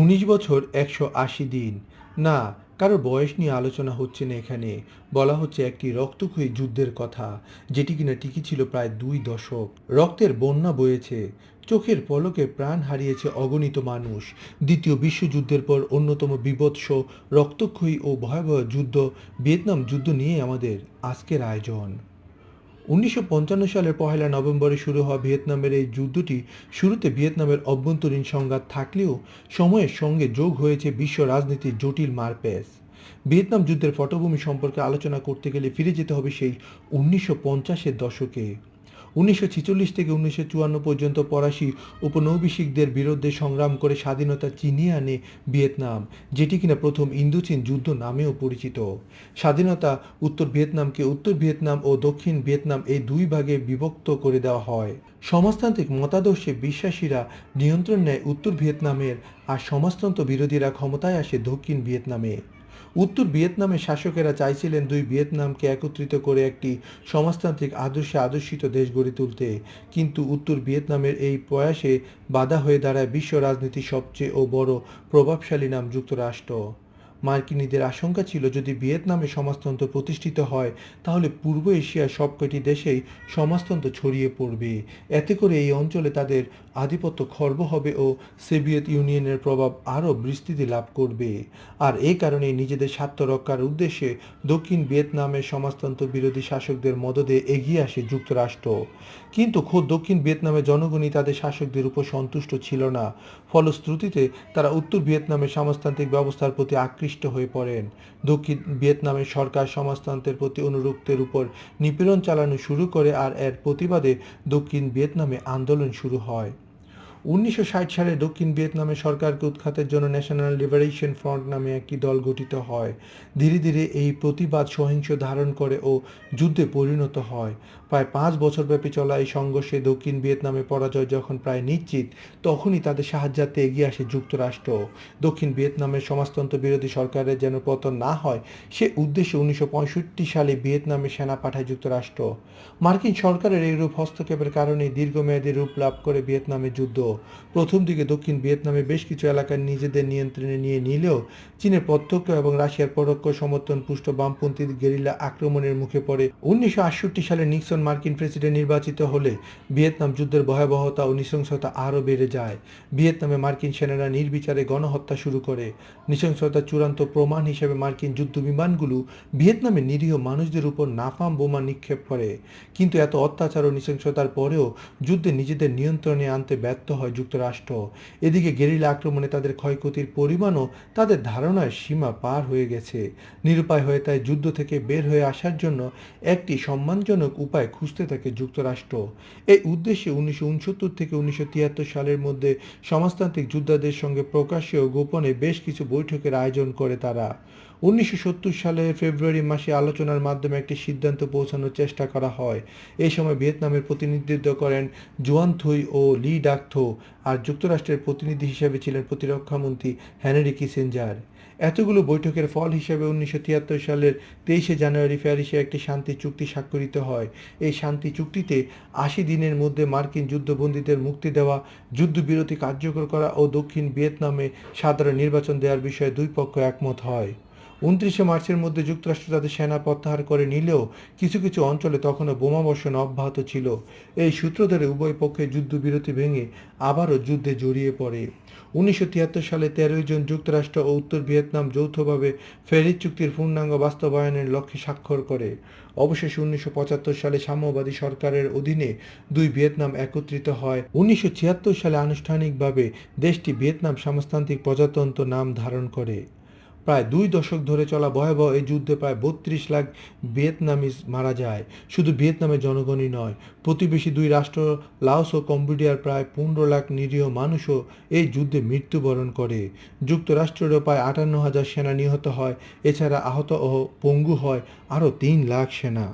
উনিশ বছর একশো আশি দিন। না কারোর বয়স নিয়ে আলোচনা হচ্ছে না এখানে। বলা হচ্ছে একটি রক্তক্ষয়ী যুদ্ধের কথা, যেটি কিনা টিকি ছিল প্রায় দুই দশক। রক্তের বন্যা বয়েছে। চোখের পলকে প্রাণ হারিয়েছে অগণিত মানুষ। দ্বিতীয় বিশ্বযুদ্ধের পর অন্যতম বিভৎস রক্তক্ষয়ী ও ভয়াবহ যুদ্ধ ভিয়েতনাম যুদ্ধ নিয়ে আমাদের আজকের আয়োজন। উনিশশো পঞ্চান্ন সালের পহেলা নভেম্বরে শুরু হওয়া ভিয়েতনামের এই যুদ্ধটি শুরুতে ভিয়েতনামের অভ্যন্তরীণ সংঘাত থাকলেও সময়ের সঙ্গে যোগ হয়েছে বিশ্ব রাজনীতির জটিল মারপ্যাচ। ভিয়েতনাম যুদ্ধের পটভূমি সম্পর্কে আলোচনা করতে গেলে ফিরে যেতে হবে সেই উনিশশো পঞ্চাশের দশকে। উনিশশো ছেচল্লিশ থেকে উনিশশো চুয়ান্ন পর্যন্ত ফরাসি উপনৌবিশিকদের বিরুদ্ধে সংগ্রাম করে স্বাধীনতা চিনিয়ে আনে ভিয়েতনাম, যেটি কিনা প্রথম ইন্দোচীন যুদ্ধ নামেও পরিচিত। স্বাধীনতা উত্তর ভিয়েতনামকে উত্তর ভিয়েতনাম ও দক্ষিণ ভিয়েতনাম এই দুই ভাগে বিভক্ত করে দেওয়া হয়। সমাজতান্ত্রিক মতাদর্শে বিশ্বাসীরা নিয়ন্ত্রণ নেয় উত্তর ভিয়েতনামের আর সমাজতন্ত্র বিরোধীরা ক্ষমতায় আসে দক্ষিণ ভিয়েতনামে। উত্তর ভিয়েতনামের শাসকেরা চাইছিলেন দুই ভিয়েতনামকে একত্রিত করে একটি সমাজতান্ত্রিক আদর্শে আদর্শিত দেশ গড়ে তুলতে। কিন্তু উত্তর ভিয়েতনামের এই প্রয়াসে বাধা হয়ে দাঁড়ায় বিশ্ব রাজনীতির সবচেয়ে ও বড় প্রভাবশালী নাম যুক্তরাষ্ট্র। মার্কিনীদের আশঙ্কা ছিল যদি ভিয়েতনামে সমাজতন্ত্র প্রতিষ্ঠিত হয়, তাহলে পূর্ব এশিয়ার সবকটি দেশেই সমাজতন্ত্র ছড়িয়ে পড়বে। এতে করে এই অঞ্চলে তাদের আধিপত্য খর্ব হবে ও সোভিয়েত ইউনিয়নের প্রভাব আরও বিস্তৃতি লাভ করবে। আর এই কারণে নিজেদের স্বার্থ রক্ষার উদ্দেশ্যে দক্ষিণ ভিয়েতনামের সমাজতন্ত্র বিরোধী শাসকদের মদদে এগিয়ে আসে যুক্তরাষ্ট্র। কিন্তু খোদ দক্ষিণ ভিয়েতনামের জনগণই তাদের শাসকদের উপর সন্তুষ্ট ছিল না। ফলশ্রুতিতে তারা উত্তর ভিয়েতনামের সমাজতান্ত্রিক ব্যবস্থার প্রতি আকৃষ্ট হয়ে পড়েন। দক্ষিণ ভিয়েতনামের সরকার সমাজতন্ত্রের প্রতি অনুরক্তের উপর নিপীড়ন চালানো শুরু করে আর এর প্রতিবাদে দক্ষিণ ভিয়েতনামে আন্দোলন শুরু হয়। উনিশশো ষাট সালে দক্ষিণ ভিয়েতনামে সরকারকে উৎখাতের জন্য ন্যাশনাল লিবারেশন ফ্রন্ট নামে একটি দল গঠিত হয়। ধীরে ধীরে এই প্রতিবাদ সহিংস ধারণ করে ও যুদ্ধে পরিণত হয়। প্রায় পাঁচ বছরব্যাপী চলা এই সংঘর্ষে দক্ষিণ ভিয়েতনামে পরাজয় যখন প্রায় নিশ্চিত, তখনই তাদের সাহায্যার্থে এগিয়ে আসে যুক্তরাষ্ট্র। দক্ষিণ ভিয়েতনামের সমাজতন্ত্র বিরোধী সরকারের যেন পতন না হয়, সে উদ্দেশ্যে উনিশশো পঁয়ষট্টি সালে ভিয়েতনামে সেনা পাঠায় যুক্তরাষ্ট্র। মার্কিন সরকারের এইরূপ হস্তক্ষেপের কারণে দীর্ঘমেয়াদী রূপ লাভ করে ভিয়েতনামের যুদ্ধ। প্রথম দিকে দক্ষিণ ভিয়েতনামে বেশ কিছু এলাকা নিজেদের নিয়ন্ত্রণে নিয়ে নিলেও চীনের প্রত্যক্ষ এবং রাশিয়ার পরোক্ষ সমর্থন পুষ্ট বামপন্থী গেরিলা আক্রমণের মুখে পড়ে। উনিশশো সালে নিক্সন মার্কিন প্রেসিডেন্ট নির্বাচিত হলে ভিয়েতনাম যুদ্ধের ভয়াবহতা ও নৃশংসতা আরও বেড়ে যায়। ভিয়েতনামে মার্কিন সেনারা নির্বিচারে গণহত্যা শুরু করে। নৃশংসতার চূড়ান্ত প্রমাণ হিসেবে মার্কিন যুদ্ধ বিমানগুলো ভিয়েতনামে নিরীহ মানুষদের উপর নাফাম বোমা নিক্ষেপ করে। কিন্তু এত অত্যাচার ও নৃশংসতার পরেও যুদ্ধে নিজেদের নিয়ন্ত্রণে আনতে ব্যর্থ হয় যুক্তরাষ্ট্র। এদিকে গেরিলা আক্রমণে তাদের ক্ষয়ক্ষতির পরিমাণও তাদের ধারণার সীমা পার হয়ে গেছে। নিরুপায় হয়ে তাই যুদ্ধ থেকে বের হয়ে আসার জন্য একটি সম্মানজনক উপায় খুঁজতে থাকে যুক্তরাষ্ট্র। এই উদ্দেশ্যে উনিশশো উনসত্তর থেকে উনিশশো তিয়াত্তর সালের মধ্যে সমাজতান্ত্রিক যোদ্ধাদের সঙ্গে প্রকাশ্যে ও গোপনে বেশ কিছু বৈঠকের আয়োজন করে তারা। উনিশশো সালের ফেব্রুয়ারি মাসে আলোচনার মাধ্যমে একটি সিদ্ধান্ত পৌঁছানোর চেষ্টা করা হয়। এই সময় ভিয়েতনামের প্রতিনিধিত্ব করেন জোয়ান থুই ও লি ডাকথো আর যুক্তরাষ্ট্রের প্রতিনিধি হিসেবে ছিলেন প্রতিরক্ষামন্ত্রী হেনরি কিসেঞ্জার। এতগুলো বৈঠকের ফল হিসেবে উনিশশো তিয়াত্তর সালের তেইশে জানুয়ারি প্যারিসে একটি শান্তি চুক্তি স্বাক্ষরিত হয়। এই শান্তি চুক্তিতে আশি দিনের মধ্যে মার্কিন যুদ্ধবন্দীদের মুক্তি দেওয়া, যুদ্ধবিরতি কার্যকর করা ও দক্ষিণ ভিয়েতনামে সাধারণ নির্বাচন দেওয়ার বিষয়ে দুই পক্ষ একমত হয়। উনত্রিশে মার্চের মধ্যে যুক্তরাষ্ট্র তাদের সেনা প্রত্যাহার করে নিলেও কিছু কিছু অঞ্চলে তখনও বোমাবর্ষণ অব্যাহত ছিল। এই সূত্র ধরে উভয় পক্ষের যুদ্ধবিরতি ভেঙে আবারও যুদ্ধে জড়িয়ে পড়ে। উনিশশো তিয়াত্তর সালে তেরোই জন যুক্তরাষ্ট্র ও উত্তর ভিয়েতনাম যৌথভাবে ফেরিস চুক্তির পূর্ণাঙ্গ বাস্তবায়নের লক্ষ্যে স্বাক্ষর করে। অবশেষে উনিশশো পঁচাত্তর সালে সাম্যবাদী সরকারের অধীনে দুই ভিয়েতনাম একত্রিত হয়। উনিশশো ছিয়াত্তর সালে আনুষ্ঠানিকভাবে দেশটি ভিয়েতনাম সমাজতান্ত্রিক প্রজাতন্ত্র নাম ধারণ করে। প্রায় দুই দশক ধরে চলা ভয়াবহ এই যুদ্ধে প্রায় বত্রিশ লাখ ভিয়েতনামিজ মারা যায়। শুধু ভিয়েতনামের জনগণই নয়, প্রতিবেশী দুই রাষ্ট্র, লাওস ও কম্বোডিয়ার প্রায় পনেরো লাখ নিরীহ মানুষও এই যুদ্ধে মৃত্যুবরণ করে। যুক্তরাষ্ট্রেরও প্রায় আটান্ন হাজার সেনা নিহত হয়, এছাড়া আহত ও পঙ্গু হয় আরও তিন লাখ সেনা।